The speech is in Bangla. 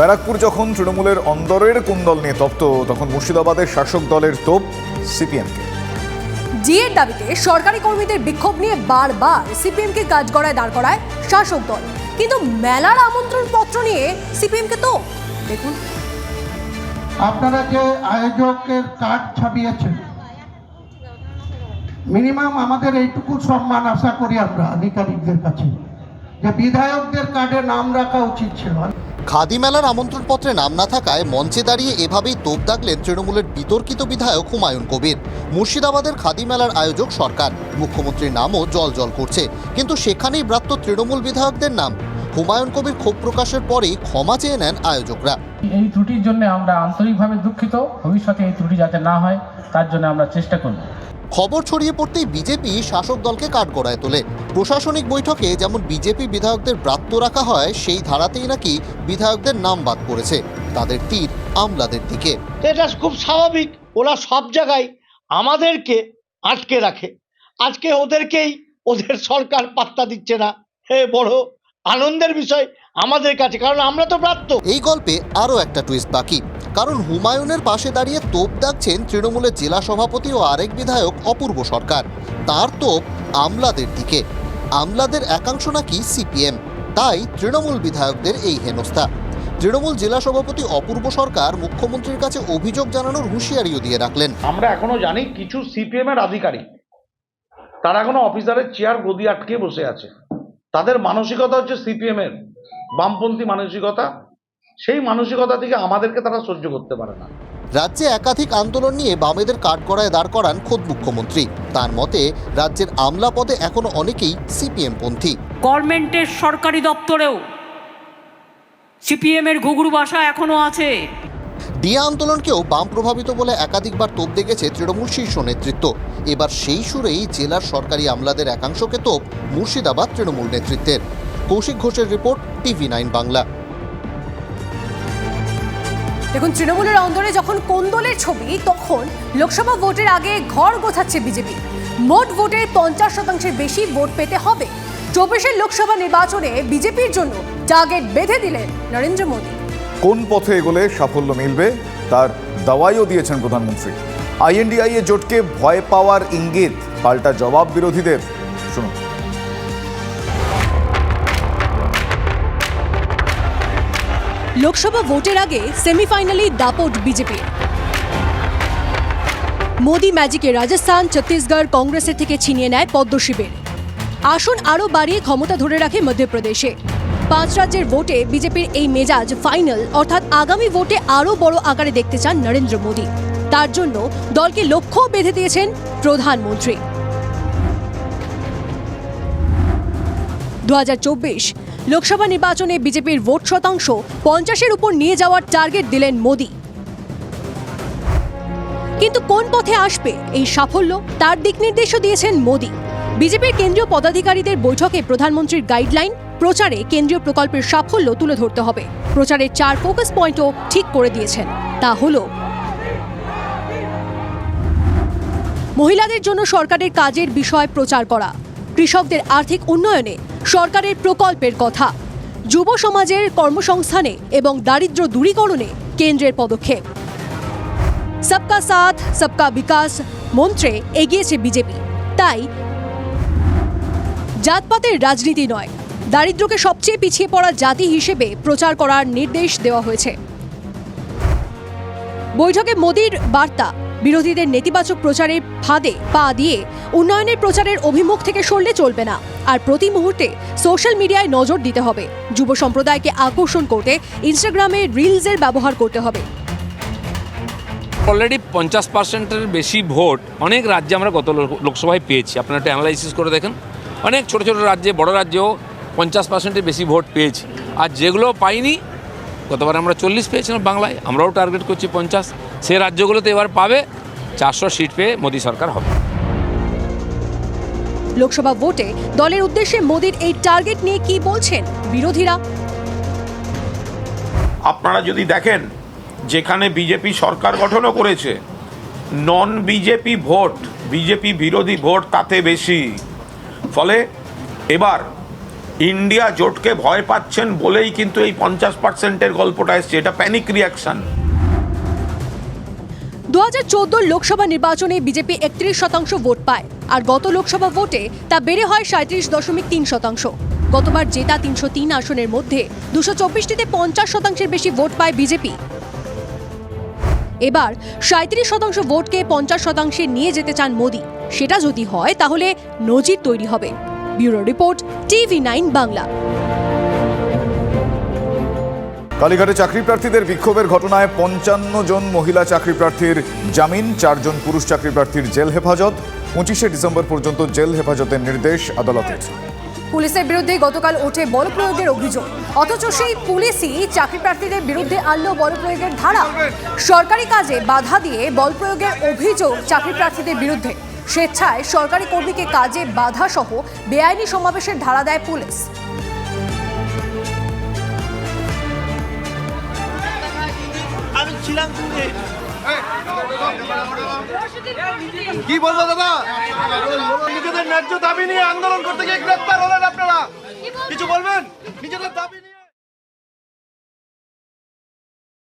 ব্যারাকপুর যখন তৃণমূলের অন্দরের কুন্দল নিয়ে তপ্ত তখন মুর্শিদাবাদের শাসক দলের তোপ সিপিএমকে। জিএর দাবিতে সরকারি কর্মীদের বিক্ষোভ নিয়ে বারবার সিপিএমকে কাজগড়ায় দাঁড় করায় শাসক দল। কিন্তু মেলার আমন্ত্রণ পত্র নিয়ে সিপিএমকে তো দেখুন। আপনারা যে আয়োজকের কার্ড ছাপিয়েছেন মিনিমাম আমাদের এইটুকু সম্মান আশা করি আমরা আধিকারিকদের কাছে যে বিধায়কদের কার্ডে নাম রাখা উচিত ছিল। খাদি মেলার আমন্ত্রণপত্রে নাম না থাকায় মঞ্চে দাঁড়িয়ে এভাবেই তোপ দাগলেন তৃণমূলের বিতর্কিত বিধায়ক হুমায়ুন কবির। মুর্শিদাবাদের খাদি মেলার আয়োজক সরকার। মুখ্যমন্ত্রীর নামও জল জল করছে। কিন্তু সেখানেই ব্রাত্য তৃণমূল বিধায়কদের নাম। হুমায়ুন কবির ক্ষোভ প্রকাশের পরেই ক্ষমা চেয়ে নেন আয়োজকরা। এই ত্রুটির জন্য আমরা আন্তরিকভাবে দুঃখিত। ভবিষ্যতে এই ত্রুটি যাতে না হয়, তার জন্য আমরা চেষ্টা করব। খবর ছড়িয়ে পড়তেই বিজেপি শাসক দলকে কাঠগড়ায় তোলে। প্রশাসনিক বৈঠকে যেমন বিজেপি বিধায়কদের ব্রাত্য রাখা হয় সেই ধারাতেই নাকি বিধায়কদের নাম বাদ পড়েছে। তাদের তীর আমলাদের দিকে। এটা খুব স্বাভাবিক। ওরা সব জায়গায় আমাদেরকে আটকে রাখে। আজকে ওদেরকেই ওদের সরকার পাত্তা দিচ্ছে না। হে বড় আনন্দের বিষয় আমাদের কাছে কারণ আমরা তো প্রাপ্ত এই গল্পে আরও একটা টুইস্ট বাকি। কারণ হুমায়ুনের পাশে দাঁড়িয়ে তোপ দাগছেন তৃণমূলের জেলা সভাপতি ও আরেক বিধায়ক অপূর্ব সরকার। তার তোপ আমলাদের দিকে। আমলাদের একাংশ নাকি সিপিএম। তাই তৃণমূল বিধায়কদের এই হেনস্থা। তৃণমূল জেলা সভাপতি অপূর্ব সরকার মুখ্যমন্ত্রীর কাছে অভিযোগ জানানোর হুঁশিয়ারিও দিয়ে রাখলেন। আমরা এখনও জানি কিছু সিপিএম এর আধিকারিক, তারা এখনও অফিসারের চেয়ার গদি আটকে বসে আছে। তাদের মানসিকতা হচ্ছে সিপিএম এর বামপন্থী মানসিকতা সেই মানসিকতা থেকে আমাদেরকে তারা সহ্য করতে পারে না। রাজ্যে একাধিক আন্দোলন নিয়ে বামেদের কাঠগড়ায় দাঁড় করান খোদ মুখ্যমন্ত্রী। তার মতে রাজ্যের আমলা পদে এখনও অনেকেই সিপিএম পন্থী। গভর্নমেন্টের সরকারি দপ্তরেও সিপিএমের ঘুঘুরু বাসা এখনও আছে। ডিয়া আন্দোলনকেও বাম প্রভাবিত বলে একাধিকবার তোপ দেখেছে তৃণমূল শীর্ষ নেতৃত্ব। এবার সেই সুরেই জেলার সরকারি আমলাদের একাংশকে তোপ মুর্শিদাবাদ তৃণমূল নেতৃত্বের। কৌশিক ঘোষের রিপোর্ট টিভি নাইন বাংলা। দেখুন, তৃণমূলের অন্দরে যখন কোন্দলের ছবি, তখন লোকসভা ভোটের আগে ঘর গোছাচ্ছে বিজেপি। মোট ভোটের পঞ্চাশ শতাংশের বেশি ভোট পেতে হবে। চব্বিশের লোকসভা নির্বাচনে বিজেপির জন্য টার্গেট বেঁধে দিলেন নরেন্দ্র মোদী। কোন পথে এগোলে সাফল্য মিলবে, তার দাওয়াইও দিয়েছেন প্রধানমন্ত্রী। আইএনডিআই এ জোটকে ভয় পাওয়ার ইঙ্গিত, পাল্টা জবাব বিরোধীদের। শুনুন। লোকসভা ভোটের আগে সেমিফাইনালে দাপট বিজেপি। মোদি ম্যাজিকে রাজস্থান, ছত্তিশগড় কংগ্রেসের থেকে ছিনিয়ে নেয় পদ্মশিবের আসন আরও বাড়িয়ে ক্ষমতা ধরে রাখে মধ্যপ্রদেশে। পাঁচ রাজ্যের ভোটে বিজেপির এই মেজাজ ফাইনাল, অর্থাৎ আগামী ভোটে আরও বড় আকারে দেখতে চান নরেন্দ্র মোদী। তার জন্য দলকে লক্ষ্য বেঁধে দিয়েছেন প্রধানমন্ত্রী। দু হাজার চব্বিশ লোকসভা নির্বাচনে বিজেপির ভোট শতাংশ পঞ্চাশের উপর নিয়ে যাওয়ার টার্গেট দিলেন মোদী। কিন্তু কোন পথে আসবে এই সাফল্য, তার দিক নির্দেশও দিয়েছেন মোদী। বিজেপির কেন্দ্রীয় পদাধিকারীদের বৈঠকে প্রধানমন্ত্রীর গাইডলাইন, প্রচারে কেন্দ্রীয় প্রকল্পের সাফল্য তুলে ধরতে হবে। প্রচারের চার ফোকাস পয়েন্টও ঠিক করে দিয়েছেন। তা হল, মহিলাদের জন্য সরকারের কাজের বিষয় প্রচার করা কৃষকদের আর্থিক উন্নয়নে সরকারের প্রকল্পের কথা। যুব সমাজের কর্মসংস্থানে এবং দারিদ্র্য দূরীকরণে কেন্দ্রের পদক্ষেপ। সবকা সাথ, সবকা বিকাশ মন্ত্রে এগিয়েছে বিজেপি। তাই জাতপাতের রাজনীতি নয় দারিদ্র্যকে সবচেয়ে পিছিয়ে পড়া জাতি হিসেবে প্রচার করার নির্দেশ দেওয়া হয়েছে। বৈঠকে মোদির বার্তা বিরোধীদের নেতিবাচক প্রচারের ফাঁদে পা দিয়ে উন্নয়নের প্রচারের অভিমুখ থেকে সরলে চলবে না। আর প্রতি মুহূর্তে সোশ্যাল মিডিয়ায় নজর দিতে হবে। যুব সম্প্রদায়কে আকর্ষণ করতে ইনস্টাগ্রামে রিলসের ব্যবহার করতে হবে। অলরেডি পঞ্চাশ পার্সেন্টের বেশি ভোট অনেক রাজ্যে আমরা গত লোকসভায় পেয়েছি। আপনারা একটা অ্যানালাইসিস করে দেখেন। অনেক ছোট ছোট রাজ্যে, বড় রাজ্যেও পঞ্চাশ পার্সেন্টের বেশি ভোট পেয়েছি। আর যেগুলো পাইনি গতবার আমরা চল্লিশ পেয়েছিলাম বাংলায় আমরাও টার্গেট করছি পঞ্চাশ। সে রাজ্যগুলোতে এবার পাবে চারশো সিট পেয়ে মোদী সরকার হবে। লোকসভা ভোটে দলের উদ্দেশ্যে মোদির এই টার্গেট নিয়ে কি বলছেন বিরোধীরা? আপনারা যদি দেখেন যেখানে বিজেপি সরকার গঠনও করেছে নন বিজেপি ভোট বিজেপি বিরোধী ভোট তাতে বেশি। ফলে এবার ইন্ডিয়া জোটকে ভয় পাচ্ছেন বলেই কিন্তু এই পঞ্চাশ পার্সেন্টের গল্পটা এসছে। এটা প্যানিক রিয়াকশন দু হাজার লোকসভা নির্বাচনে বিজেপি একত্রিশ শতাংশ ভোট পায়, আর গত লোকসভা ভোটে তা বেড়ে হয় সাঁত্রিশ দশমিক তিন শতাংশ। গতবার জেতা তিনশো তিন আসনের মধ্যে দুশো চব্বিশটিতে পঞ্চাশ শতাংশের বেশি ভোট পায় বিজেপি। এবার সাঁত্রিশ শতাংশ ভোটকে পঞ্চাশ শতাংশে নিয়ে যেতে চান মোদী। সেটা যদি হয়, তাহলে নজির তৈরি হবে। Bureau report TV nine Bangla. কালীঘাটে চাকরি প্রার্থীদের বিক্ষোভের ঘটনায় পঞ্চান্ন জন মহিলা চাকরি প্রার্থীর জামিন চারজন পুরুষ চাকরি প্রার্থীর জেল হেফাজত। পঁচিশে ডিসেম্বর পর্যন্ত জেল হেফাজতের নির্দেশ আদালতের। পুলিশের বিরুদ্ধে গতকাল ওঠে বল প্রয়োগের অভিযোগ। অথচ সেই পুলিশই চাকরি প্রার্থীদের বিরুদ্ধে আনলো বল প্রয়োগের ধারা। সরকারি কাজে বাধা দিয়ে বল প্রয়োগের অভিযোগ চাকরি প্রার্থীদের বিরুদ্ধে। স্বেচ্ছায় সরকারি কর্মীকে কাজে বাধা সহ বেআইনি সমাবেশের ধারা দেয় পুলিশ। কি বলব দাদা? নিজেদের ন্যায্য দাবি নিয়ে আন্দোলন করতে গিয়ে গ্রেপ্তার হলেন আপনারা। কিছু বলবেন? নিজেদের দাবি নিয়ে